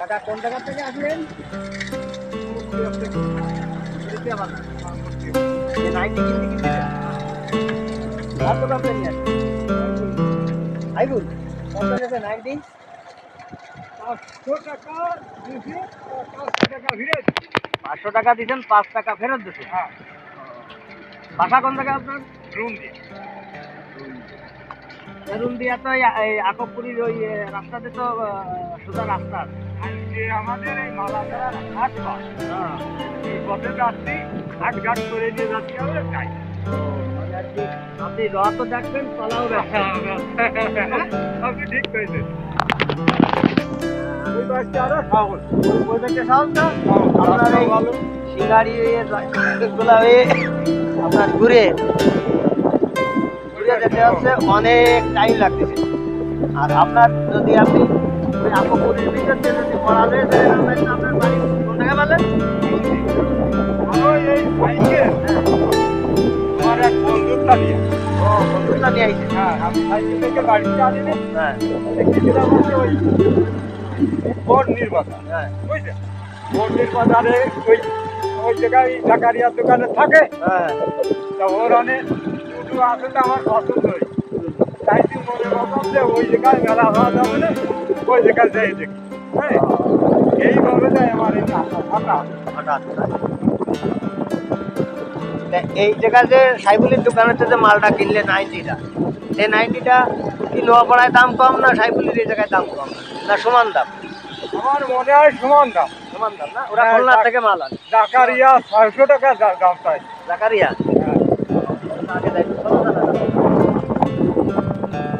কাকা কোন জায়গা থেকে আসলেন? আইবুল কত নাইনটি পাঁচশো টাকা দিয়েছেন পাঁচ টাকা ফেরত দিচ্ছেন হ্যাঁ। বাসা কোন জায়গায় আপনার? রুম দিয়ে। রুম দিয়া। তো এই- এই আকবপুরীর ওই রাস্তাতে তো সোজা রাস্তা আছে। যে আমাদের এই মালাপাড়ার হাট বাস। এই পথে যাচ্ছি, হাট ঘাট করে যাচ্ছি যাই। আপনি দেখবেন চলাও আপনি ঠিক করেছেন আপনার হয়ে আপনার ঘুরে। ঘুরে যেতে হচ্ছে, অনেক টাইম লাগতেছে। আর আপনার যদি আপনি বাড়ি আইছে হ্যাঁ আমি সাইকেল থেকে বাড়িতে আনিনি হ্যাঁ ওই ভোট নির্বাচন হ্যাঁ বুঝলেন ভোট নির্বাচনে ওই ওই জায়গায় জাকারিয়ার দোকানে থাকে হ্যাঁ তা ওর অনেক দুটো আছে আমার পছন্দ হয় মনে যে ওই জায়গায় মেলা হওয়া যাবে না ওই জায়গায় যাই দেখি হ্যাঁ এইভাবে যাই আমার এই আশা থাকা হঠাৎ এই জায়গায় যে সাইবুলির যে মালটা কিনলে নাইনটিটা। সেই নাইনটিটা কি নোয়াপাড়ায় দাম কম না সাইবুলির এই জায়গায় দাম কম? না সমান দাম? আমার মনে হয় সমান দাম। সমান দাম না? ওরা হ্যাঁ, খুলনা থেকে মাল আনে। জাকারিয়া ছয়শো টাকা দাম চাই। জাকারিয়া? হ্যাঁ। আগে। Thank you.